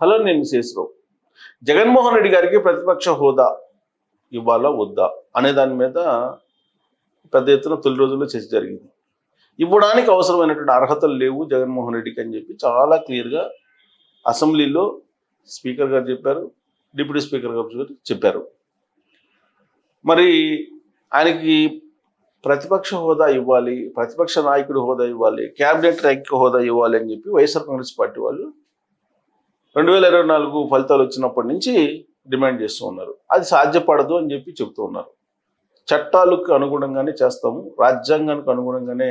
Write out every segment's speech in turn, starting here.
Hello నేను శేషరావు జగన్మోహన్ రెడ్డి గారికి ప్రతిపక్ష హోదా ఇవ్వాలా వద్దా అనే దాని మీద పెద్ద ఎత్తున తొలి రోజుల్లో చర్చ జరిగింది. ఇవ్వడానికి అవసరమైనటువంటి అర్హతలు లేవు జగన్మోహన్ రెడ్డికి అని చెప్పి చాలా క్లియర్గా అసెంబ్లీలో స్పీకర్ గారు చెప్పారు డిప్యూటీ స్పీకర్ గారు చెప్పారు. మరి ఆయనకి ప్రతిపక్ష హోదా ఇవ్వాలి ప్రతిపక్ష నాయకుడు హోదా ఇవ్వాలి క్యాబినెట్ ర్యాంక్ హోదా ఇవ్వాలి అని చెప్పి వైఎస్ఆర్ కాంగ్రెస్ పార్టీ వాళ్ళు రెండు వేల ఇరవై నాలుగు ఫలితాలు వచ్చినప్పటి నుంచి డిమాండ్ చేస్తూ ఉన్నారు. అది సాధ్యపడదు అని చెప్పి చెబుతూ ఉన్నారు. చట్టాలకు అనుగుణంగానే చేస్తాము రాజ్యాంగానికి అనుగుణంగానే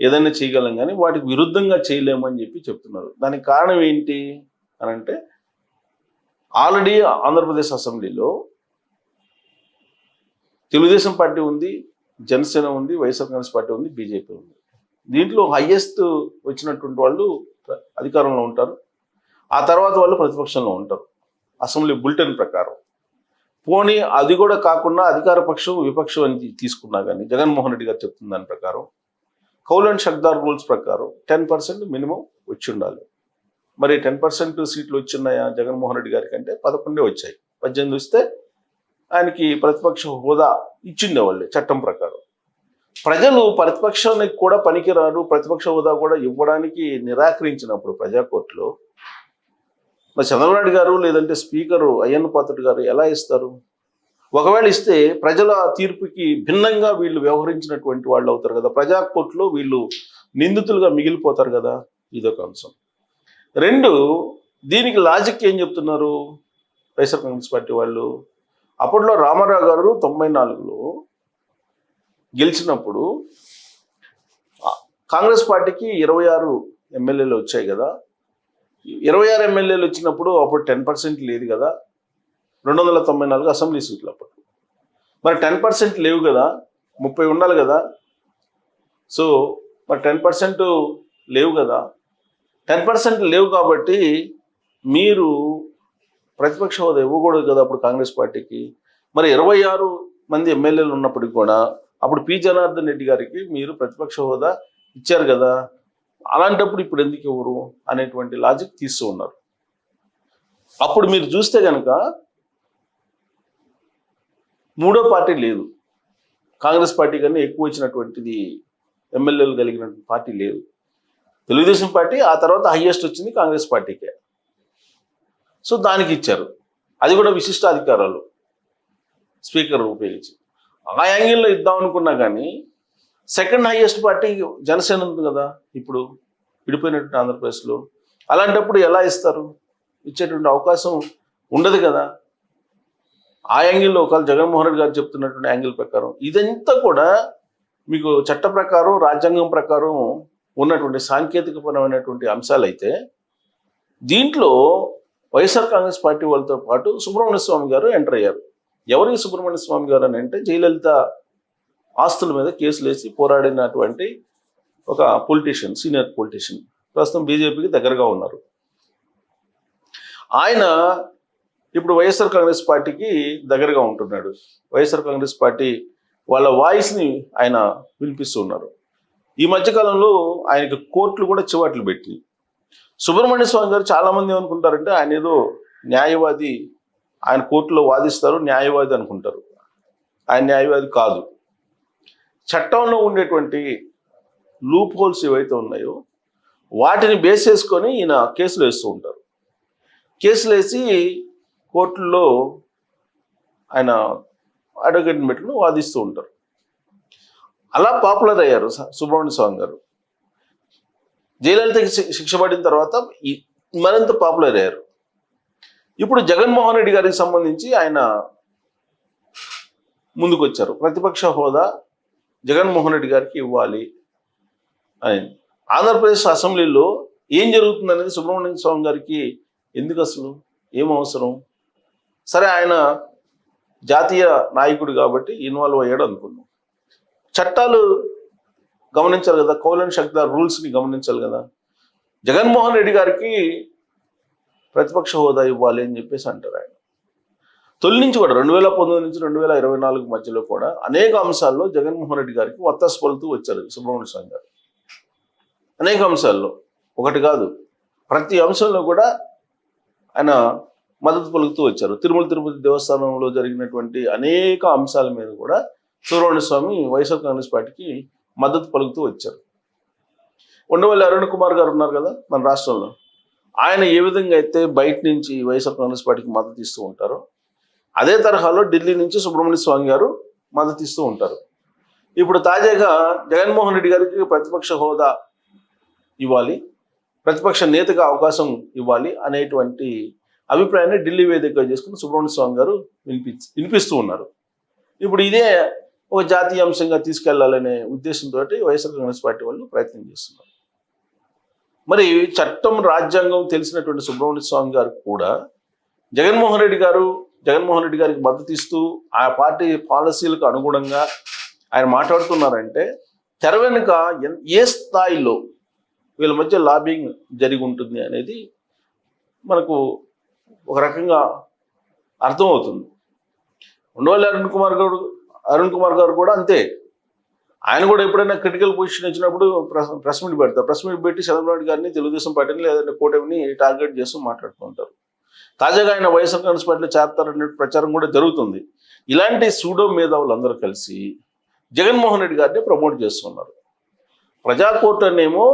ఏదైనా చేయగలం కానీ వాటికి విరుద్ధంగా చేయలేము అని చెప్పి చెప్తున్నారు. దానికి కారణం ఏంటి అని అంటే ఆల్రెడీ ఆంధ్రప్రదేశ్ అసెంబ్లీలో తెలుగుదేశం పార్టీ ఉంది జనసేన ఉంది వైఎస్ఆర్ కాంగ్రెస్ పార్టీ ఉంది బీజేపీ ఉంది. దీంట్లో హయ్యెస్ట్ వచ్చినటువంటి వాళ్ళు అధికారంలో ఉంటారు. ఆ తర్వాత వాళ్ళు ప్రతిపక్షంలో ఉంటారు. అసెంబ్లీ బులెటిన్ ప్రకారం. పోనీ అది కూడా కాకుండా అధికార పక్షం విపక్షం అని తీసుకున్నా కానీ జగన్మోహన్ రెడ్డి గారు చెప్తున్న దాని ప్రకారం కౌల్ అండ్ షక్దార్ రూల్స్ ప్రకారం టెన్ పర్సెంట్ మినిమం వచ్చి ఉండాలి మరి టెన్ పర్సెంట్ సీట్లు వచ్చిన్నాయా జగన్మోహన్ రెడ్డి గారి కంటే? పదకొండే వచ్చాయి. పద్దెనిమిది వస్తే ఆయనకి ప్రతిపక్ష హోదా ఇచ్చిండే వాళ్ళు చట్టం ప్రకారం. ప్రజలు ప్రతిపక్షానికి కూడా పనికిరారు ప్రతిపక్ష హోదా కూడా ఇవ్వడానికి నిరాకరించినప్పుడు ప్రజా కోర్టులో మరి చంద్రబాబు గారు లేదంటే స్పీకరు అయ్యన్న పాత్రుడు గారు ఎలా ఇస్తారు? ఒకవేళ ఇస్తే ప్రజల తీర్పుకి భిన్నంగా వీళ్ళు వ్యవహరించినటువంటి వాళ్ళు అవుతారు కదా. ప్రజా కోర్టులో వీళ్ళు నిందితులుగా మిగిలిపోతారు కదా. ఇదొక అంశం. రెండు దీనికి లాజిక్ ఏం చెప్తున్నారు? వైఎస్ఆర్ కాంగ్రెస్ పార్టీ వాళ్ళు. అప్పట్లో రామారావు గారు తొంభై నాలుగులో గెలిచినప్పుడు కాంగ్రెస్ పార్టీకి ఇరవై ఆరు ఎమ్మెల్యేలు వచ్చాయి కదా. ఇరవై ఆరు ఎమ్మెల్యేలు వచ్చినప్పుడు అప్పుడు టెన్ పర్సెంట్ లేదు కదా. రెండు వందల తొంభై నాలుగు అసెంబ్లీ సీట్లు అప్పుడు. మరి టెన్ పర్సెంట్ లేవు కదా. ముప్పై ఉండాలి కదా. సో మరి టెన్ పర్సెంట్ లేవు కదా. టెన్ పర్సెంట్ లేవు కాబట్టి మీరు ప్రతిపక్ష హోదా ఇవ్వకూడదు కదా అప్పుడు కాంగ్రెస్ పార్టీకి. మరి ఇరవై ఆరు మంది ఎమ్మెల్యేలు ఉన్నప్పటికి కూడా అప్పుడు పి జనార్దన్ రెడ్డి గారికి మీరు ప్రతిపక్ష హోదా ఇచ్చారు కదా. అలాంటప్పుడు ఇప్పుడు ఎందుకు ఇవ్వరు అనేటువంటి లాజిక్ తీస్తూ ఉన్నారు. అప్పుడు మీరు చూస్తే కనుక మూడో పార్టీ లేదు. కాంగ్రెస్ పార్టీ కన్నా ఎక్కువ వచ్చినటువంటిది ఎమ్మెల్యేలు కలిగిన పార్టీ లేదు. తెలుగుదేశం పార్టీ ఆ తర్వాత హయ్యెస్ట్ వచ్చింది కాంగ్రెస్ పార్టీకే. సో దానికి ఇచ్చారు. అది కూడా విశిష్ట అధికారాలు. స్పీకర్ ఉపయోగించి. ఆ యాంగిల్లో ఇద్దాం అనుకున్నా కానీ సెకండ్ హైయెస్ట్ పార్టీ జనసేన ఉంది కదా ఇప్పుడు విడిపోయినటువంటి ఆంధ్రప్రదేశ్లో. అలాంటప్పుడు ఎలా ఇస్తారు? ఇచ్చేటువంటి అవకాశం ఉండదు కదా. ఆ యాంగిల్లో ఒకవేళ జగన్మోహన్ రెడ్డి గారు చెప్తున్నటువంటి యాంగిల్ ప్రకారం ఇదంతా కూడా మీకు చట్ట ప్రకారం రాజ్యాంగం ప్రకారం ఉన్నటువంటి సాంకేతికపరమైనటువంటి అంశాలు అయితే దీంట్లో వైఎస్ఆర్ కాంగ్రెస్ పార్టీ వాళ్ళతో పాటు సుబ్రహ్మణ్య స్వామి గారు ఎంటర్ అయ్యారు. ఎవరి సుబ్రహ్మణ్య స్వామి గారు అని అంటే జయలలిత ఆస్తుల మీద కేసులు వేసి పోరాడినటువంటి ఒక పొలిటీషియన్ సీనియర్ పొలిటీషియన్ ప్రస్తుతం బీజేపీకి దగ్గరగా ఉన్నారు. ఆయన ఇప్పుడు వైఎస్ఆర్ కాంగ్రెస్ పార్టీకి దగ్గరగా ఉంటున్నాడు. వైఎస్ఆర్ కాంగ్రెస్ పార్టీ వాళ్ళ వాయిస్ని ఆయన వినిపిస్తూ ఉన్నారు. ఈ మధ్యకాలంలో ఆయనకి కోర్టులు కూడా చివాట్లు పెట్టి సుబ్రహ్మణ్య స్వామి గారు చాలా మంది ఏమనుకుంటారంటే ఆయన ఏదో న్యాయవాది ఆయన కోర్టులో వాదిస్తారు న్యాయవాది అనుకుంటారు. ఆయన న్యాయవాది కాదు. చట్టంలో ఉండేటువంటి లూప్ హోల్స్ ఏవైతే ఉన్నాయో వాటిని బేస్ చేసుకొని ఈయన కేసులు వేస్తూ ఉంటారు. కేసులు వేసి కోర్టుల్లో ఆయన అడ్వకేట్ని పెట్టుకుని వాదిస్తూ ఉంటారు. అలా పాపులర్ అయ్యారు సుబ్రహ్మణ్య స్వామి గారు. జయలలితకి శిక్ష పడిన తర్వాత మరింత పాపులర్ అయ్యారు. ఇప్పుడు జగన్మోహన్ రెడ్డి గారికి సంబంధించి ఆయన ముందుకొచ్చారు. ప్రతిపక్ష హోదా జగన్మోహన్ రెడ్డి గారికి ఇవ్వాలి. అని ఆంధ్రప్రదేశ్ అసెంబ్లీలో ఏం జరుగుతుంది అనేది స్వామి గారికి ఎందుకు అసలు? ఏం అవసరం? సరే ఆయన జాతీయ నాయకుడు కాబట్టి ఇన్వాల్వ్ అయ్యాడు అనుకున్నాం. చట్టాలు గమనించాలి కదా కౌలన్ శక్తి రూల్స్ని గమనించాలి కదా. జగన్మోహన్ రెడ్డి గారికి ప్రతిపక్ష హోదా ఇవ్వాలి అని చెప్పేసి అంటారు ఆయన. తొలి నుంచి కూడా రెండు వేల పంతొమ్మిది నుంచి రెండు వేల ఇరవై నాలుగు మధ్యలో కూడా అనేక అంశాల్లో జగన్మోహన్ రెడ్డి గారికి వత్తాసు పలుతూ వచ్చారు సుబ్రహ్మణ్య స్వామి గారు. అనేక అంశాల్లో. ఒకటి కాదు ప్రతి అంశంలో కూడా ఆయన మద్దతు పలుకుతూ వచ్చారు. తిరుమల తిరుపతి దేవస్థానంలో జరిగినటువంటి అనేక అంశాల మీద కూడా సుబ్రహ్మణ్య స్వామి వైఎస్ఆర్ కాంగ్రెస్ పార్టీకి మద్దతు పలుకుతూ వచ్చారు. ఉండవల్లి అరుణ్ కుమార్ గారు ఉన్నారు కదా మన రాష్ట్రంలో. ఆయన ఏ విధంగా అయితే బయట నుంచి వైఎస్ఆర్ కాంగ్రెస్ పార్టీకి మద్దతు ఇస్తూ ఉంటారో అదే తరహాలో ఢిల్లీ నుంచి సుబ్రహ్మణ్య స్వామి గారు మద్దతు ఇస్తూ ఉంటారు. ఇప్పుడు తాజాగా జగన్మోహన్ రెడ్డి గారికి ప్రతిపక్ష హోదా ఇవ్వాలి ప్రతిపక్ష నేతగా అవకాశం ఇవ్వాలి అనేటువంటి అభిప్రాయాన్ని ఢిల్లీ వేదికగా చేసుకుని సుబ్రహ్మణ్య స్వామి గారు వినిపి వినిపిస్తూ ఉన్నారు. ఇప్పుడు ఇదే ఒక జాతీయ అంశంగా తీసుకెళ్ళాలనే ఉద్దేశంతో వైఎస్ఆర్ కాంగ్రెస్ పార్టీ వాళ్ళు ప్రయత్నం చేస్తున్నారు. మరి చట్టం రాజ్యాంగం తెలిసినటువంటి సుబ్రహ్మణ్య స్వామి గారు కూడా జగన్మోహన్ రెడ్డి గారు జగన్మోహన్ రెడ్డి గారికి మద్దతు ఇస్తూ ఆ పార్టీ పాలసీలకు అనుగుణంగా ఆయన మాట్లాడుతున్నారంటే తెర వెనుక ఏ స్థాయిలో వీళ్ళ మధ్య లాబింగ్ జరిగి ఉంటుంది అనేది మనకు ఒక రకంగా అర్థమవుతుంది. ఉండవల్లి అరుణ్ కుమార్ గారు అరుణ్ కుమార్ గారు కూడా అంతే. ఆయన కూడా ఎప్పుడైనా క్రిటికల్ పొజిషన్ వచ్చినప్పుడు ప్రెస్ మీట్ పెడతారు. ప్రెస్ మీట్ పెట్టి చంద్రబాబు గారిని తెలుగుదేశం పార్టీని లేదంటే కూటమిని టార్గెట్ చేస్తూ మాట్లాడుతూ ఉంటారు. తాజాగా ఆయన వైఎస్ఆర్ కాంగ్రెస్ పార్టీలో చేరతారనే ప్రచారం కూడా జరుగుతుంది. ఇలాంటి సూడో మేధావులందరూ కలిసి జగన్మోహన్ రెడ్డి గారిని ప్రమోట్ చేస్తున్నారు. ప్రజాకోర్టు అనేమో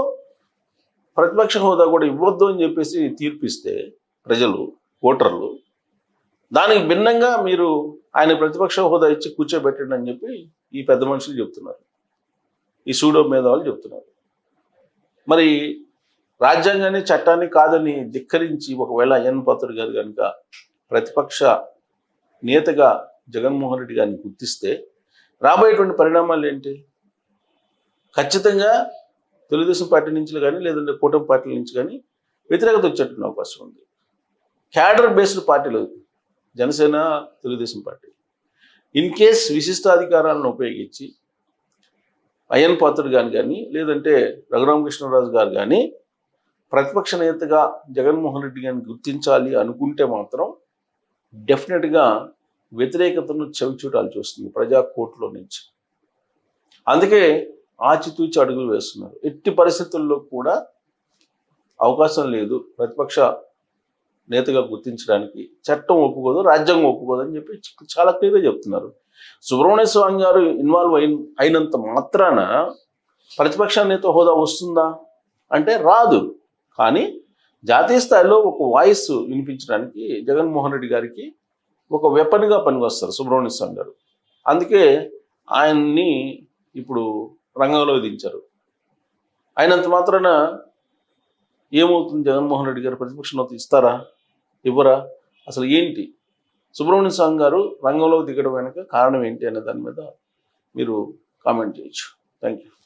ప్రతిపక్ష హోదా కూడా ఇవ్వద్దు అని చెప్పేసి తీర్పిస్తే ప్రజలు ఓటర్లు దానికి భిన్నంగా మీరు ఆయన ప్రతిపక్ష హోదా ఇచ్చి కూర్చోబెట్టండి అని చెప్పి ఈ పెద్ద మనుషులు చెప్తున్నారు. ఈ సూడో మేధావులు చెప్తున్నారు. మరి రాజ్యాంగాన్ని చట్టాన్ని కాదని ధిక్కరించి ఒకవేళ ఎన్ పాత్రుడు గారు కనుక ప్రతిపక్ష నేతగా జగన్మోహన్ రెడ్డి గారిని గుర్తిస్తే రాబోయేటువంటి పరిణామాలు ఏంటి? ఖచ్చితంగా తెలుగుదేశం పార్టీ నుంచి కానీ లేదంటే కూటమి పార్టీల నుంచి కానీ వ్యతిరేకత వచ్చేటువంటి అవకాశం ఉంది. క్యాడర్ బేస్డ్ పార్టీలు Janasena Telugudesam party. In case విశిష్టాధికారాలను ఉపయోగించి అయ్యన్ పాత్రుడు గారు కానీ లేదంటే రఘురామకృష్ణరాజు గారు కానీ ప్రతిపక్ష నేతగా జగన్మోహన్ రెడ్డి గారిని గుర్తించాలి అనుకుంటే మాత్రం డెఫినెట్గా వ్యతిరేకతను చవిచూటాలు చూస్తుంది ప్రజా కోర్టులో నుంచి. అందుకే ఆచితూచి అడుగులు వేస్తున్నారు. ఎట్టి పరిస్థితుల్లో కూడా అవకాశం లేదు ప్రతిపక్ష నేతగా గుర్తించడానికి. చట్టం ఒప్పుకోదు రాజ్యాంగం ఒప్పుకోదు అని చెప్పి చాలా క్లియర్గా చెప్తున్నారు. సుబ్రహ్మణ్య స్వామి గారు ఇన్వాల్వ్ అయిన అయినంత మాత్రాన ప్రతిపక్ష నేత హోదా వస్తుందా? అంటే రాదు. కానీ జాతీయ స్థాయిలో ఒక వాయిస్ వినిపించడానికి జగన్మోహన్ రెడ్డి గారికి ఒక వెపన్గా పనికొస్తారు సుబ్రహ్మణ్య స్వామి గారు. అందుకే ఆయన్ని ఇప్పుడు రంగంలో దించారు. అయినంత మాత్రాన ఏమవుతుంది జగన్మోహన్ రెడ్డి గారు ప్రతిపక్ష ఇస్తారా? ఇవ్వరా? అసలు ఏంటి? సుబ్రహ్మణ్య స్వామి గారు రంగంలో దిగడం వెనక కారణం ఏంటి అనే దాని మీద మీరు కామెంట్ చేయొచ్చు. Thank you